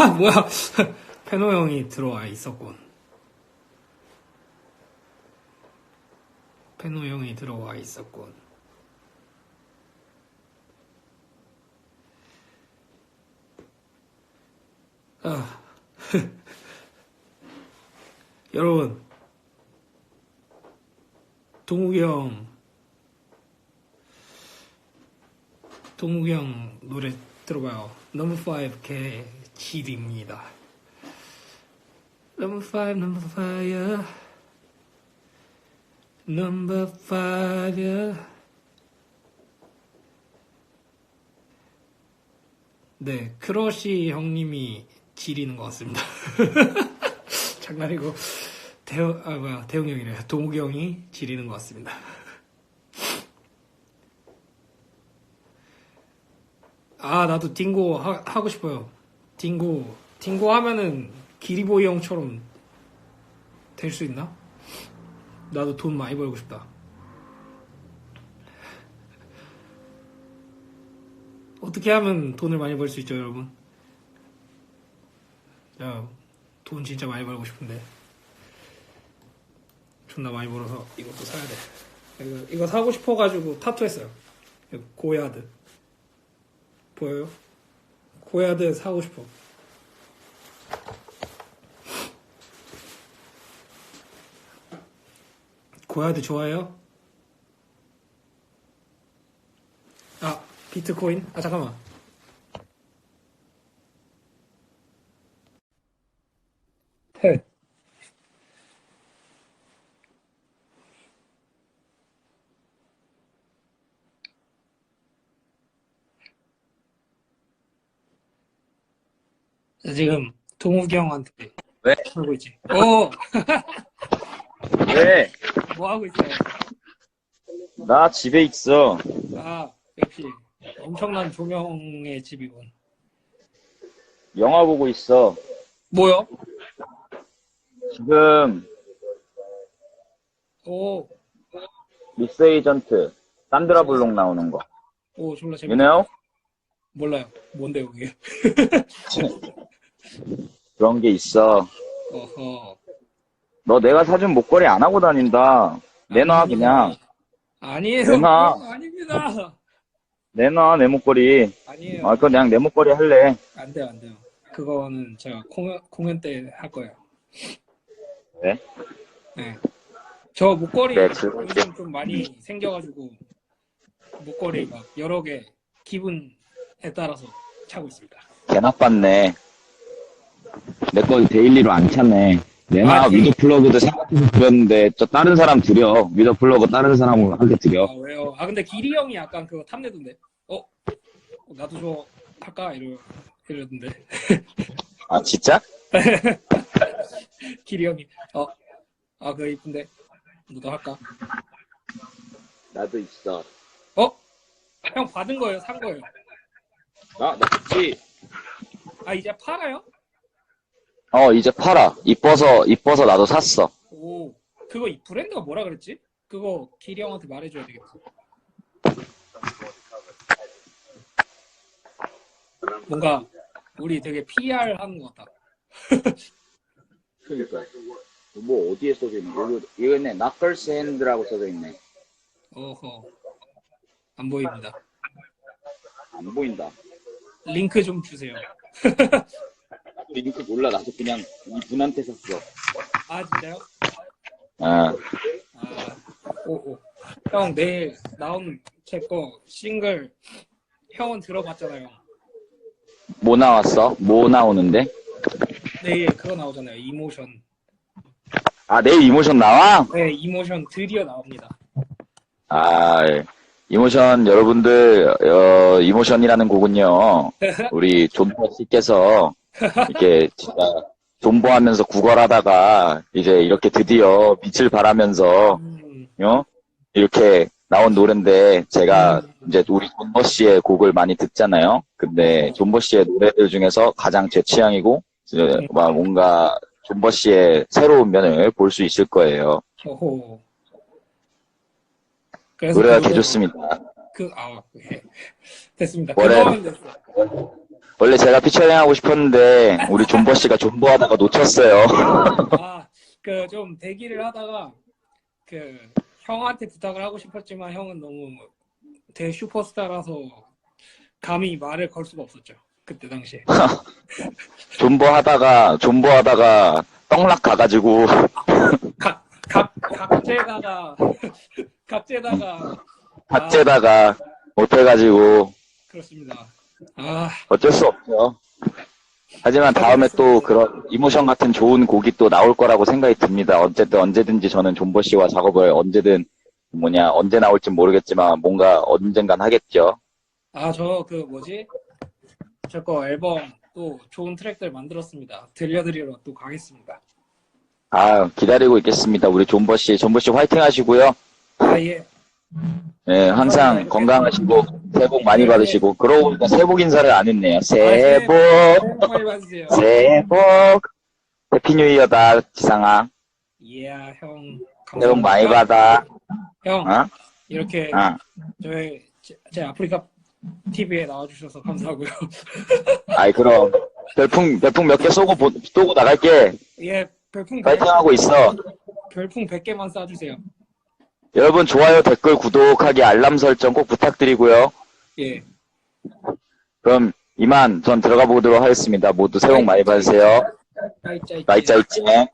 아, 뭐야. 페노 형이 들어와 있었군. 페노 형이 들어와 있었군. 아. 여러분. 동욱이 형. 동욱이 형 노래 들어봐요. 넘버 5 개 질입니다. 넘버 5, 넘버 5, 넘버 5. 네, 크러쉬 형님이 지리는 것 같습니다. 장난이고, 대형, 아, 뭐야, 대형 형이래요. 동욱이 형이 지리는 것 같습니다. 아, 나도 딩고 하, 하고 싶어요. 딩고, 딩고 하면은 기리보이 형처럼 될 수 있나? 나도 돈 많이 벌고 싶다. 어떻게 하면 돈을 많이 벌 수 있죠, 여러분? 야, 돈 진짜 많이 벌고 싶은데. 존나 많이 벌어서 이것도 사야 돼. 이거, 이거 사고 싶어가지고 타투했어요. 고야드. 보여요? 고야드 사고 싶어. 고야드 좋아해요? 아, 비트코인? 아, 잠깐만. 해. 나 지금 동욱이 형한테 왜? 하고 있지. 어, 왜? 뭐 하고 있어요? 나 집에 있어. 아, 역시 엄청난 조명의 집이군. 영화 보고 있어. 뭐요? 지금 오, 미스 에이전트 산드라 블록 나오는 거. 오, 졸라 You 재밌다. know? 몰라요. 뭔데요, 그게? 그런 게 있어. 어허. 너 내가 사준 목걸이 안 하고 다닌다. 내놔 그냥. 아니에요. 내놔. 그건 아닙니다. 내놔 내 목걸이. 아니에요. 아 그건 그냥 내 목걸이 할래. 안 돼요, 안 돼요. 그거는 제가 공연, 공연 때 할 거예요. 왜? 네. 저 목걸이 네, 즐겁게. 요즘 좀 많이 생겨가지고 목걸이 막 여러 개 기분에 따라서 차고 있습니다. 개 나빴네. 내거 데일리로 안 차네. 내가 아, 그- 위도 플러그도 생각해서 드렸는데 저 다른 사람 드려. 위도 플러그 다른 사람한테 드려. 아 왜요? 아 근데 기리 형이 약간 그거 탐내던데. 어? 어, 나도 저 할까 이러 이러던데. 아 진짜? 기리 형이 어? 아 그거 이쁜데. 너도 할까? 나도 있어. 어? 형 받은 거예요? 산 거예요? 나, 나 좋지. 아 이제 팔아요? 어, 이제 팔아. 이뻐서, 이뻐서 나도 샀어. 오 그거 이 브랜드가 뭐라 그랬지? 그거 기리 형한테 말해줘야 되겠다. 뭔가 우리 되게 PR 하는 것 같다. 그니까. 뭐, 어디에 써져 있는? 이거, 이거 있네. 나컬스 핸드라고 써져 있네. 어허 안 보입니다. 안 보인다. 링크 좀 주세요. 링크 몰라. 나도 그냥 이분한테 샀어. 아 진짜요? 아, 아 오오 형 내일 나온 제 거 싱글 형은 들어봤잖아요. 뭐 나왔어? 뭐 나오는데? 내일 그거 나오잖아요. 이모션. 아, 내일 이모션 나와? 네 이모션 드디어 나옵니다. 아, 이모션 여러분들, 어, 이모션이라는 곡은요. 우리 존버 씨께서 이렇게 진짜 존버하면서 구걸하다가 이제 이렇게 드디어 빛을 발하면서 음, 어? 이렇게 나온 노래인데 제가 이제 우리 존버 씨의 곡을 많이 듣잖아요. 근데 존버 씨의 노래들 중에서 가장 제 취향이고 이제 막 뭔가 존버 씨의 새로운 면을 볼 수 있을 거예요. 그래서 노래가 개 좋습니다. 그, 아, 예. 됐습니다. 됐어. 원래 제가 피처링 하고 싶었는데 우리 존버 씨가 존버 하다가 놓쳤어요. 아, 그 좀 대기를 하다가 그 형한테 부탁을 하고 싶었지만 형은 너무 대 슈퍼스타라서 감히 말을 걸 수가 없었죠. 그때 당시에. 존버 하다가 존버 하다가 떡락 가가지고 각, 각, 각제다가, 각제다가, 박제다가 못해가지고 그렇습니다. 아, 어쩔 수 없죠. 하지만 다음에 또 그런 이모션 같은 좋은 곡이 또 나올 거라고 생각이 듭니다. 어쨌든 언제든지 저는 존버 씨와 작업을 언제든 뭐냐 언제 나올지 모르겠지만 뭔가 언젠간 하겠죠. 아, 저 그 뭐지? 저 거 앨범 또 좋은 트랙들 만들었습니다. 들려드리러 또 가겠습니다. 아 기다리고 있겠습니다. 우리 존버 씨, 존버 씨 화이팅 하시고요. 아, 예. 네, 항상 건강하시고 새해 복 많이 받으시고 그러고 보니까 새해 복 인사를 안 했네요. 새해 복, 새해 복 많이 받으세요. 새해 복. 해피 뉴 이어다 지상아. 예, 형. 새해 복 많이. 받아. 형, 어? 이렇게 어. 저희 제, 제 아프리카 TV에 나와주셔서 감사하고요. 아이 그럼 별풍 별풍 몇 개 쏘고 보- 쏘고 나갈게. 예, 별풍 100, 파이팅 하고 있어. 별풍 100개만 쏴주세요. 여러분 좋아요, 댓글, 구독하기, 알람 설정 꼭 부탁드리고요. 예. 그럼 이만 전 들어가 보도록 하겠습니다. 모두 새해 복 많이 받으세요. 나이짜이짱.